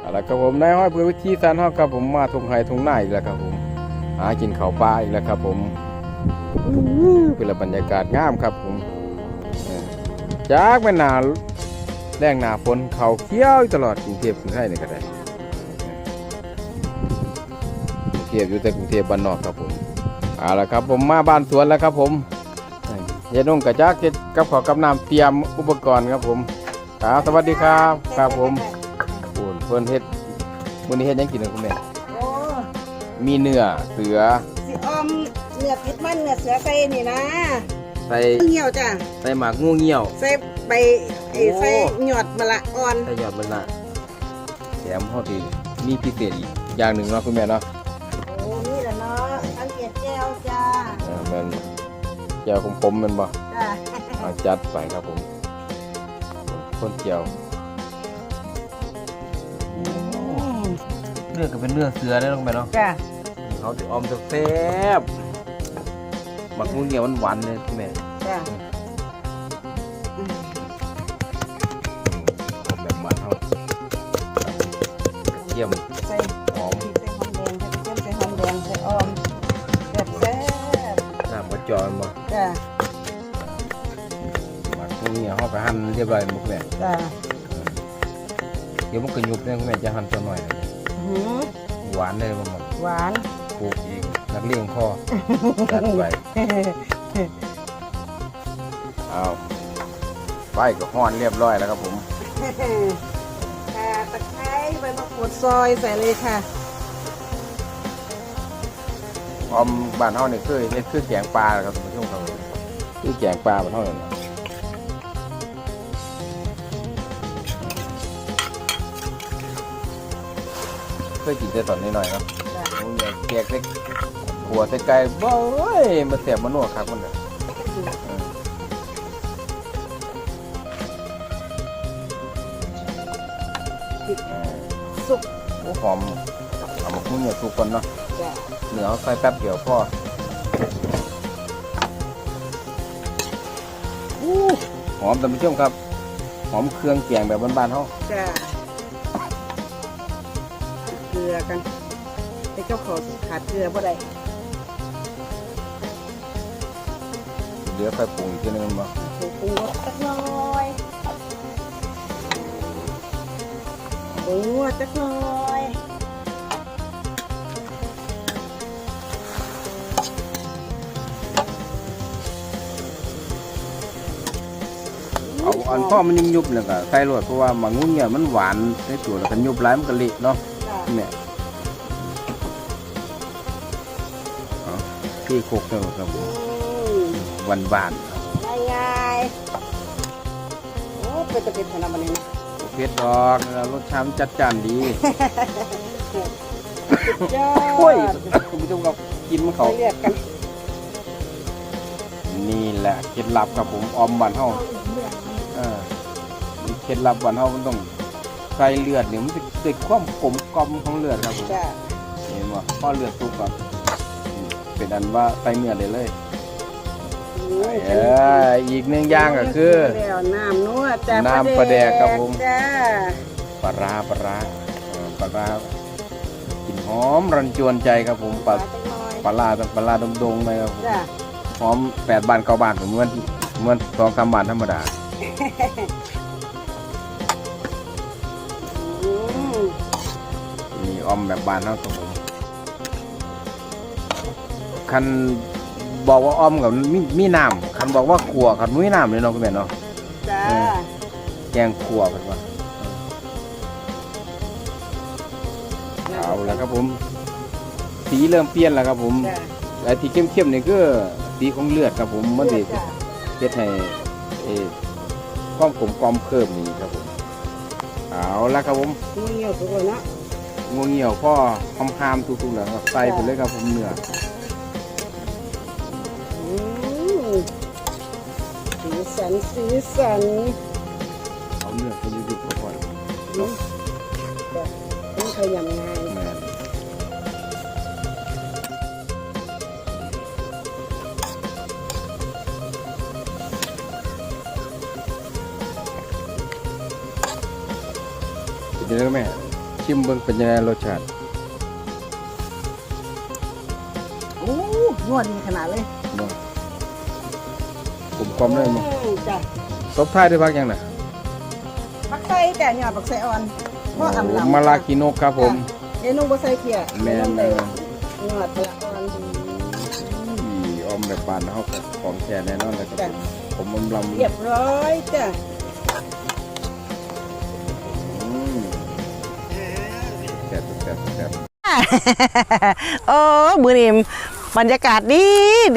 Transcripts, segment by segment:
เอาละครับผมนายห้อยเพื่อวิธีสานเฮาครับผมมาทงไห้ทงหน้าอีกแล้วครับผมหากินข้าวปลาอีกแล้วครับผมเป็นบรรยากาศงามครับผมจากแม่นาแรงหนาฝนเขาเขี้ยวตลอดกรุงเทพกรุงไทยนี่ก็ได้กรุงเทพอยู่แต่กรุงเทพบ้านนอกครับผมเอาละครับผมมาบ้านสวนแล้วครับผมเฮ็ดนุ่งกระจักเฮ็ดกับข้าวกับน้ำเตรียมอุปกรณ์ครับผมครับสวัสดีครับครับผม พิ่นเฮ็ดมื้อนี้เฮ็ดหยังกินนะคุณแม่โอ้มีเนื้อเสือสิออมเนื้อติดมันเนื้อเสือใส่นี่นะใส่เหี่ยวจ้ะใส่หมากงูเงี้ยว ใส่ใบไอ้โอ้ ใส่หยอดมะละอ่อนใส่ยอดมันละแถมเฮาที่มีพิเศษอีกอย่างหนึ่งเนาะคุณแม่เนาะโอ้นี่แหละเนาะสังเกตแก้วจ้าเออมันเจียวของผมแมันบ่ จ้า เอาจัดไปครับผมคนเจียว เนื้อก็เป็นเนื้อเสือได้ลงไปเนาะจ้าเขาสิออมแซ่บหมักงูเงี้ยวมันหวานเลยคุณแม่จ้าออกแบบบ้านเฮาเยี่ยมใส่หอมพริกใส่หอมแดงใส่กระเทียมใส่หอมแดงใส่ออมแซ่บแซ่บน้ำกระจอยมาจ้าหมักพวกนี้เขาไปหั่นเรียบร้อยหมดแม่จ้าเดี๋ยวมันก็ยุบเนี่ยคุณแม่จะหั่นตัวหน่อยนะหืม หวานเลยมันหมดหวาน ปลูกอีกนักเลี้ยงพ่อ จัดไปเอาไฟก็ห้อนเรียบร้อยแล้วครับผมค่ะตะไคร้ใบมะกรูดซอยใส่เลยค่ะออมบ้านเฮานี่คือเฮ็ดคือแกงปลาแหละครับท่านผู้ชมครับคือแกงปลาบ้านเฮานี่นะ ยกินแต่ตอนน้อยๆเนาะจ้าโอ้ยแกกเล็กหัวใส่ไก่บ่เอ้ยมาแสบมาหนวกคักมันน่ะเออสุกโอ้หอมเอามาคุ้นเนี่ยทุกคนเนาะจ้าเหนือเอาใส่แป๊บเดียวพออู้หอมท่านผู้ชมครับ หอมเครื่องแกงแบบบ้านๆเฮาจ้า เกลือกันไอ้เจ้าขอขาดเกลือบ่ได้เดี๋ยวค่อยปรุงอีกทีนึงบ่ปรุงปรุงรสสักหน่อยปรุงรสสักหน่อยเอาอันพ่อมันยุบๆแล้วก็ใส่รวดเพราะว่าหมังงุ้นเนี่ยมันหวานในตัวแล้วก็ยุบหลายมันก็เละเนาะจ้าแม่ เอาที่โคกเนาะครับผมอืมหวานหวานๆครับง่ายๆโอ้เป็นตะเป็นขนาดนี้นะเผ็ดดอกแล้วรสชาติมันจัดจ้านดียอโอ้ยดคุณผู้ชมครับกินมันไปเขาเรียกกันนี่แหละเคล็ดลับครับผมออมบ้านเฮาเออนี่เคล็ดลับบ้านเฮามันต้องใส่เลือดเนี่ยมันจะได้ความกลมกล่อมของเลือดครับผมจ้าเห็นว่าพอเลือดสุกครับเป็นอันว่าใส่เนื้อได้เลยเอออีกหนึ่งอย่างก็คือแล้วน้ำนัวจ้าน้ำปลาแดกครับผมจ้าปลาร้าปลาร้าเออปลาร้ากินหอมรันจวนใจครับผมปลาจักหน่อยปลาร้าต้องปลาร้าดงๆเลยครับผมจ้าหอมแปดบานเก้าบานผมเหมือนเหมือนสองสามบานธรรมดา ออมแบบบานเท่าครับผมคันบอกว่าออมกับมีมีน้ำคันบอกว่าขัวคันบ่มีน้ำเลยเนาะคุณแม่เนาะ จ้าเออแกงขัวกันว่าเอาแล้วครับผม สีเริ่มเปลี่ยนแล้วครับผมจ้าไอ้ที่เข้มๆนี่คือสีของเลือดครับผมมันสิจ้าเฮ็ดให้เอ่อความกลมกล่อมเพิ่มนี่ครับผม เอาละครับผมมือเหนียวสุดเลยเนาะ งวงเหี่ยวพ่อคำคามทุกๆแล้วครับใส่ไปเลยครับผมเนื้ออืมสีสันสีสันเอาเนื้อไปยุบๆก่อนอืมจ้ะต้องขยำงายแม่นเป็นยังไงแม่ ชิชิมเบิ่งเป็นยังไงรสชาติโอ้นวดดีขนาดเลยบ่กลมกลอมเลยมั้งอืมจ้ะตบท้ายด้วยพักยังน่ะผักไส้แต่หยอดผักไส้อ่อนเพราะอำลำมาลากิโนกครับผม เดี๋ยวนุ่งบ่ใส่เกียร์แม่นเลเลยยหยอดเปลือกอ่อนอีออมแบบปานเฮากับของแท้แน่นอนเลยครับจ้ะผมอมลำเรียบร้อยจ้ะ โอ้มือนี้บรรยากาศดี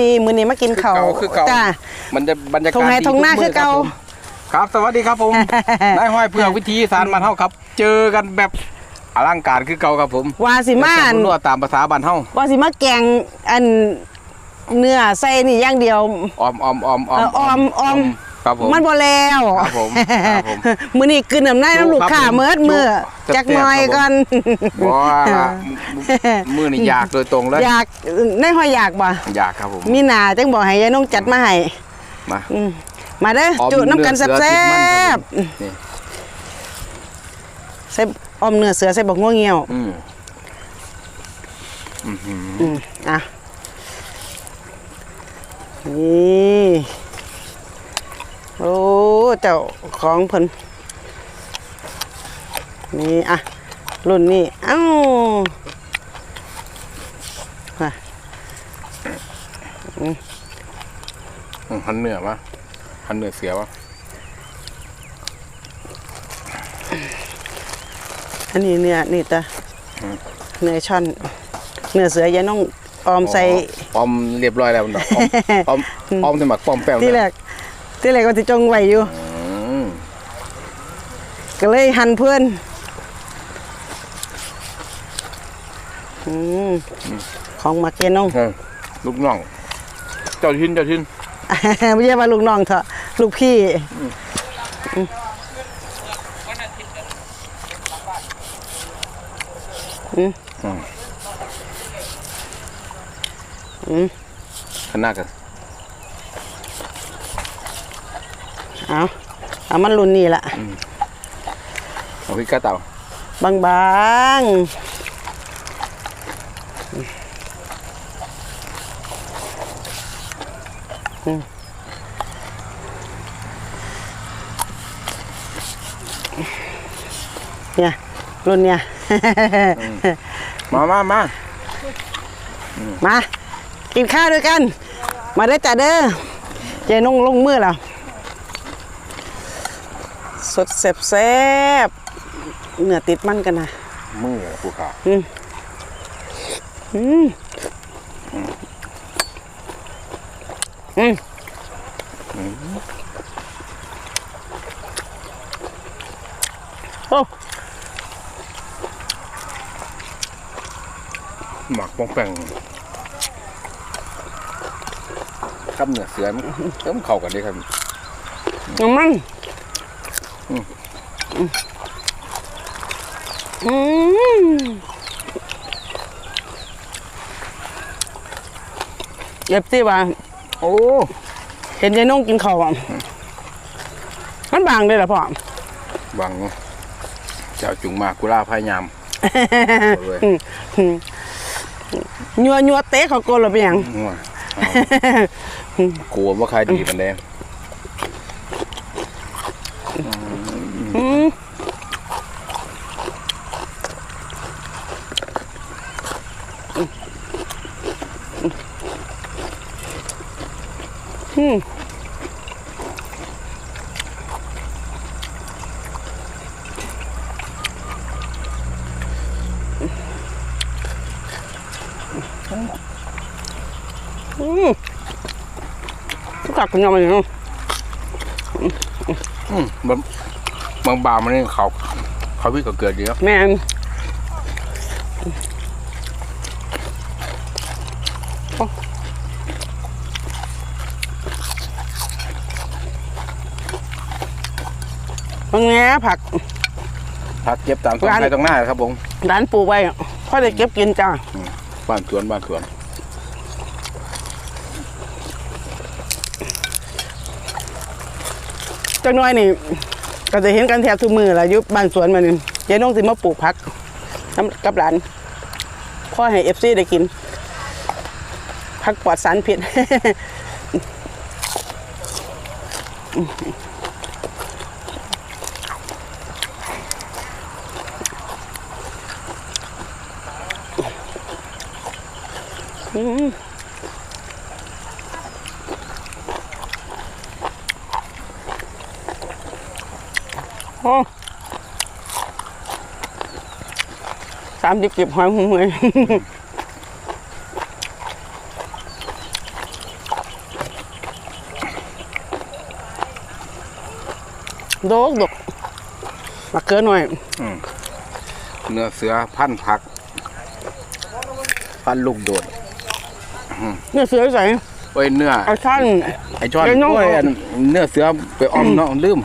ดีมือนี้มากินข้าวคือเก่าจ้ะมันจะบรรยากาศทงไหนดีทงหน้าทุคือเก่ามื้ครับผมครับ สวัสดีครับผมนายห้อยเพื่อกวิธีอีสารบ้านเฮาครับ เจอกันแบบอลังการคือเก่าครับผมวาสิมาแต่อันผมนวดตามภาษาบ้านเฮาว่าสิมาแกงอันเนื้อใส่นี่อย่างเดียวออมออมออมเออออมออม ครับผมมันบ่แล้วครับผมครับผมมื้อนี้กินน้ำในน้ำลูกค้าครับผมเมิดมือจุ๊บจักหน่อยแซ่บๆครับผมก่อนบ่ว่าละมือนี่อยากโดยตรงเลย อยากในห้อยอยากบ่อยากครับผมมีหน้าจังบอกให้ยายน้องจัดมาให้มาอืมมาเด้อออมจุน้ำกันเนื้อเสือแซ่ติดมันครับบผมนี่ๆใส่ออมเนื้อเสือใส่บักง่วงเหี่ยวอืมอื้อหืออืมอะนี่โอ้ เจ้าของเพิ่นนี่อะ รุ่นนี้เอ้ามาอืมหันเหนือวะหันเหนือเสือวะอันนี้เนื้อนี่ตาเนื้อช่อนเนื้อเสือยายน้องออมใส่ออมเรียบร้อยแล้วมันดอกออมออมออมจะหมักป้อมแป้วที่แรเนี่ยกที่แรกก็สิจงไว้อยู่อืม ก็เลยหั่นเพื่อนอืมของมาเกนน้องเออลูกน้อง เจ้าทิ้นเจ้าทิ้นไม่ใช่ว่าลูกน้องเถอะลูกพี่อืมขนาดกันเอาเอามันรุ่นนี้ละ เอาพี่กาเต่าบางบางๆอืมเนี่ยรุ่นเนี่ย มามามามา กินข้าวด้วยกัน มาได้อจ้ะเด้อเจนงลงมือแล้วสดแซ่บแซ่บ เนื้อติดมันกันนะมือผู้ขาอืมอืมโอ้หมักป้องแป้งกับเหนือเสือมันเริ่มเข้ากันดีครับน้ำมัน อืมอืมเย็บสิว่าโอ้ เห็นยายนุ่งกินข้าวอะมันบางเลยเหรอพ่อ บังเจ้าจุงมากุลาพายามเอาเลยยัวยัวเตะเขาโกนหรือเป็นหยังงัวเอากลัวว่าใครดีมันแดง อืม อืมอืมทุกกัดคุณยอมมันเนาะอืมบางบางบางมันนี่เขา เขาพี่ก็เกิดเยอะแม่น บางแง่ผักพักเก็บตามต้นร้าน ไม้ตรงหน้าครับผมร้านปลูกไว้อะพ่อได้เก็บกินจ้าบ้านสวนบ้านสวนจังน้อยนี่ ก็จะเห็นกันแทบทุกมือแหละอยุบบ้านสวนมันนี่ยายน้องสิมาปลูกผักน้ำกับหลานพ่อให้เอฟซีได้กินพักปลอดสารพิษ โอ้สามสิบเก็บหอยหงเลยโดกดกมาเกินหน่อย เนื้อเสือพันผัก พันลูกโดด เนี่ยเสือใส่ไว้ยเนื้อเอาช่อนไอช้อนไอ้น้องโอ้ยอันเนื้อเสือไปอ้อมเนาะลืม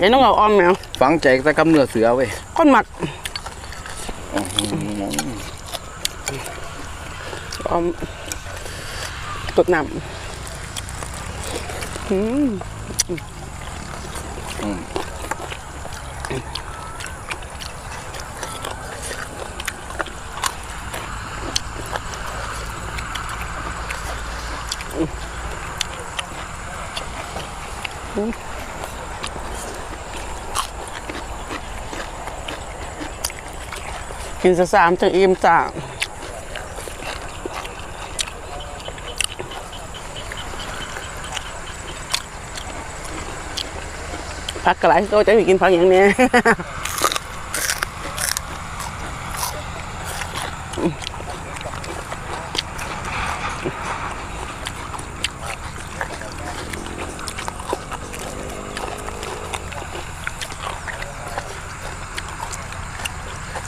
ไอ้น้องเอาออมแมวฝังใจแต่กับเนื้อเสือเว้ยคนหมักออมตดน้ำอืม กินซะสามจังอิ่มจ้าพักกระไรโตจะไปกินพักอย่างเนี้ย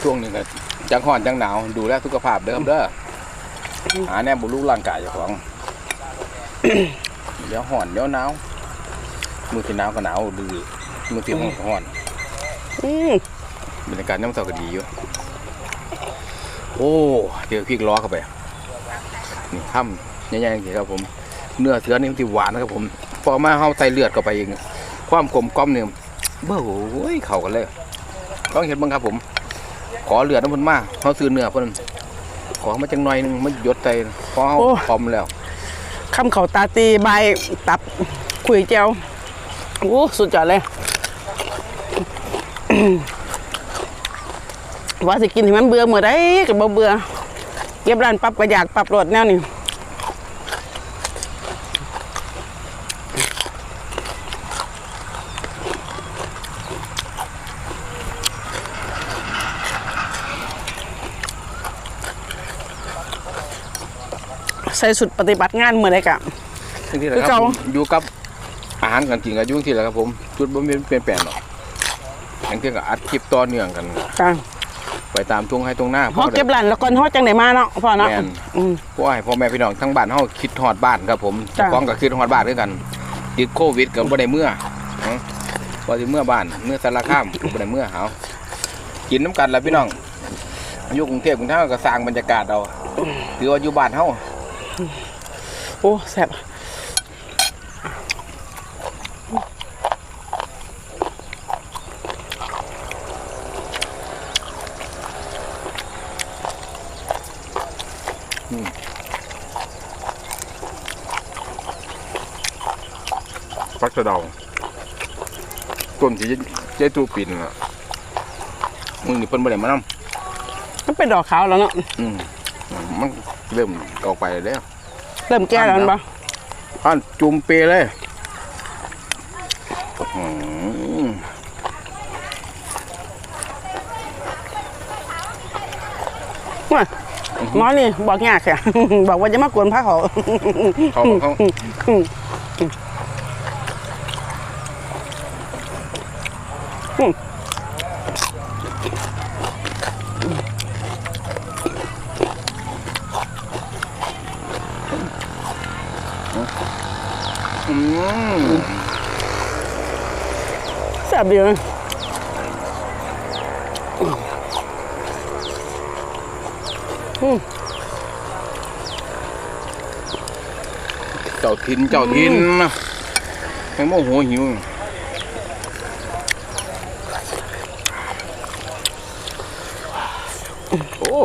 ช่วงหนึงก็ จังห่อนจังหนาวดูแลสุขภาพเดิมเด้อหาแน่บุรุษร่างกายเจ้าของ เดี๋ยวห่อนเดี๋ยวหนาวมือที่หนาวก็หนาวดื้อมือที่ห่อนก็ห่อนอืมบรรยากาศน้ำเสาก็ดีอยู่โอ้เจอพริกล้อเข้าไปนี่ข้ามใหญ่ๆจริงๆครับผม เนื้อเสือนี่มันที่หวานนะครับผม พอมาเข้าใส่เลือดเข้าไปเองความกลมกล่อมเนี่ยเบ้อโอ้ยเข้ากันเลยต้องเห็นบ้างครับผม ขอเลือดน้ำมันมาเขาซื้อเนื้อเพิ่นขอมาจังหน่อยหนึงมันหยดใจพอเขาพร้อมแล้วคำเขาตาตีใบตับขุยเจียวโอ้สุดยอดเลยว่าสิกินให้มันเบื่อเมื่อไรก็บ่เบื่อเก็บร้านปั๊บก็อยากปรับรสแนวนี้ ใส่สุดปฏิบัติงานเมื่อไรกะทั้งที่แหละคือครัเก่า บผมอยู่กับอาหารกันจริงกับยุ่งที่แหละครับผมจุดบ่มีเปลี่ยนแปลงหรอกอย่างที่ก็อัดคลิปต่อเนื่องกัน จ้ะไปตามทุ่งให้ตรงหน้าฮอเก็บร้านแล้วก่อนฮอจังไดมาเนาะพ่อเนาะแม่น อืมเพราะว่าให้พ่อแม่พี่น้องทั้งบ้านเฮาคิดฮอดบ้านครับผมจ้ะเจ้าของก็คิดฮอดบ้านด้วยกันติดโควิดก็บ่ได้เมื่อเอ้าบ่สิเมื่อบ้านเมื่อสารคามก็บ่ได้เมื่อเฮากินน้ำกันล่ะพี่น้องอยู่กรุงเทพกรุงเทพก็สร้างบรรยากาศเอาถือว่าอยู่บ้านเฮา โอ้แซ่บฟักสะเดาต้นที่เจ๊ตูปินล่ะมึงนี่เพิ่นบ่ได้มานำมันเป็นดอกขาวแล้วเนาะอืมมัน เริ่มออกไปแล้วเริ่มแก่แล้วแม่นปะอันจุ่มเปเลยอื้อหือว่าหมอนี่บอกยากค่ะ บอกว่าจะมากวนพระเขาเขาเขา บดีเลยอืมเจ้าทินเจ้าทินแมงโมโหหิว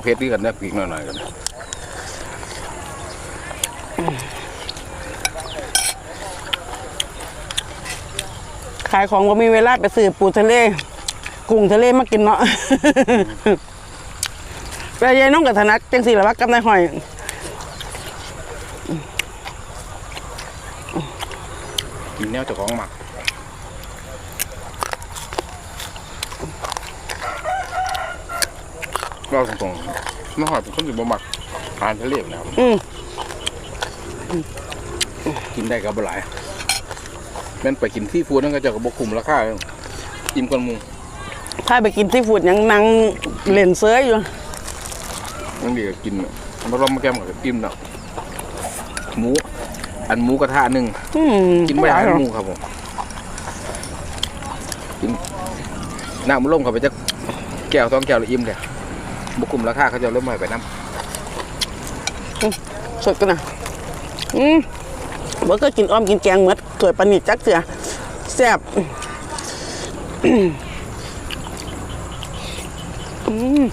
เผ็ดด้วยกันนะปีกหน่อยๆกัน ขายของก็มีเวลาไปซื้อปูทะเลกุ้งทะเลมากินเนาะแต่ยายน้องกับธนัดจังสี่ละวักกับนายหอยกินแนวเจ้าของหมักเราตรงๆไม่หอยเป็นคนสิบ่หมักทานทะเลอยู่แล้วอืมกินได้กับบหลาย แม่นไปกินที่ฟูดนั่นก็จะกับบคุมราคาอิ่มกันหมูถ้าไปกินซีฟู้ดยังนั่งเล่นเสื้ออยู่ นั่นเดียวกินมาล้อมมาแก้มกับอิ่มเนาะหมู อันหมูกระทะหนึ่งอืมกินไม่ได้หรอกหมูครับผมกินน้ำมันล่มเข้าไปจะแก้วสองแก้วเลยอิ่มเลยบคุมราคาเขาจะเริ่มใหม่ไปน้สดกันนะอืม บ่ก็กินอ้อมกินแกงเมืดเกิดปนิดจักเสือแซ่บอืม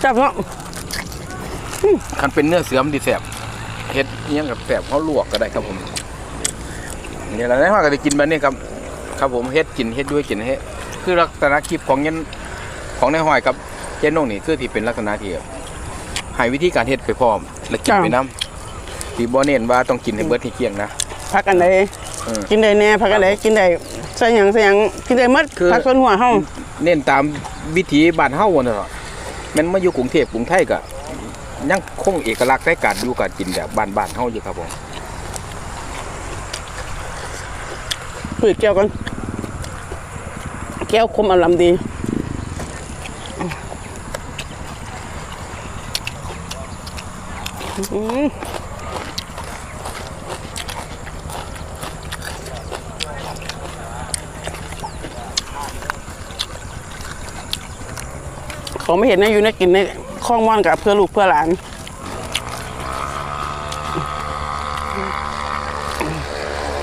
แซ่บเนาะคันเป็นเนื้อเสือมนดีแสบเฮ็ดอิหยังกับแสบเขาลวกก็ได้ครับผมเนี่แหละนะว่าก็จะกินแบบนี้ครับ ครับผมเฮ็ดกินเฮ็ดด้วยกินเฮ็ดคือลักษณะคลิปของเย็นของในห้อยกับเจนนงนี่คือที่เป็นลักษณะที่ให้วิธีการเฮ็ดไปพร้อม และกินไปน้ำที่บ่เน้นว่าต้องกินให้เบิดให้เกลี้ยงนะพักอันใดเออกินได้แน่พักอันใดกินได้ใส่หยังใส่หยังกินได้หมดคือพักส่วนหัวเฮาเน้นตามวิถีบ้านเฮาน่นล่ะแมันมาอยู่กรุงเทพกรุงไทยก็ยังคงเอกลักษณ์ในการอยู่การกินแบบบ้านๆเฮาอยู่ครับผมปืดแก้วก่อน แก้วคมอารมดี อืมผมไม่เห็นนะอยู่ในะกินในข้องม่อนกับเพื่อลูกเพื่อหลาน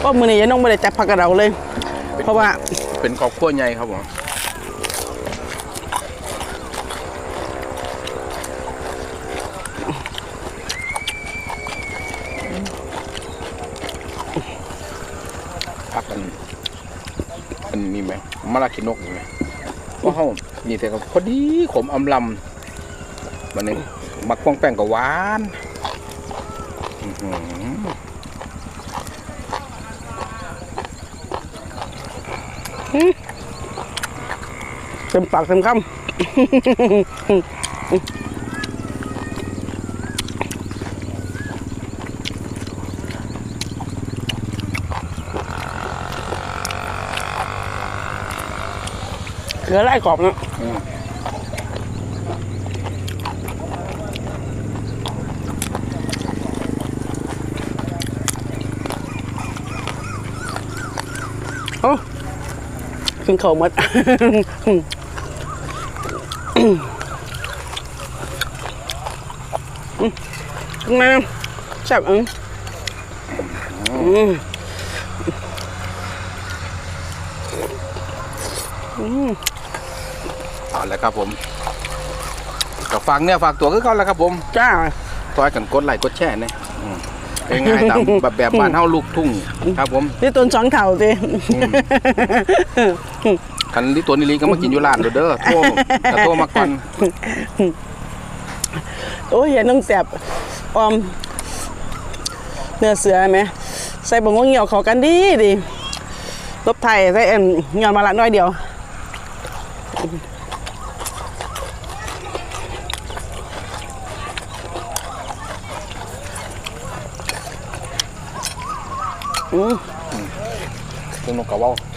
ก็มือนี้ยังน้องไม่ได้จับผักกระเดาเลย เพราะว่าเป็นครอบครัวใหญ่ครับผมพักกันอันนี้ไหมมะลากินนกนี่ไหมเพราะเฮานี่แต่ก็พอดีขมอำลำวันนี้มักป้องแป้งกับหวาน อื้อหือ เต็มปากเต็มคำเหลือไล่กรอบนะอืมโอ้กินข้าวหมด ข้างในแซ่บอืมอืมเอาละครับผมก็ฝากเนี่ยฝากตัวคือเขาแหล้วครับผมจ้าซอยกันกดไลค์กดแชร์เนี่ยอืมง่ายๆตามแบบแบบบ้านเฮาลูกทุ่งครับผมนี่ต้นสองเถ่าสิคันที่ตัวนี้ลีก็มากินอยู่ร้านเด้อเด้อโทรกระโทรมาก่อนโอ้ยอย่าต้องแสบ ออมเนื้อเสือไหมใส่บงงเหี่ยวเขากันดีดีลบไทยใส่เอ็มยอนมาละน้อยเดียวอืมสนุกกับเว้าหมดอย่างจังอืมอิ่มเลยได้บันนี้ยายน้องอืมยาวเอา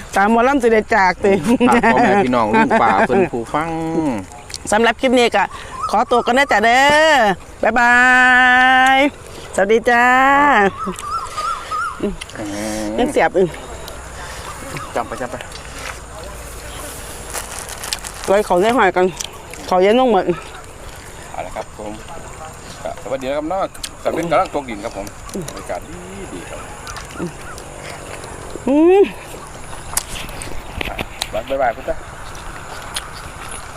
ตามหมอลำสิได้จากติฝากพ่อแม่พี่น้องลุงป่าเพิ่นผู้ฟังสำหรับคลิปนี้ก็ขอตัวกันได้อจ้ะเด้อบ๊ายบาย สวัสดีจ้ายังเสียบอีกจำไปจำไปไว้เขาได้หอยกันเขาเย็นลงหมดเอาละครับผมก็สวัสดีนะครับเนาะกเป็นกำลังตกดินครับผมบรรยากาศดีดีครับอืม บ๊ายบายพุทธะ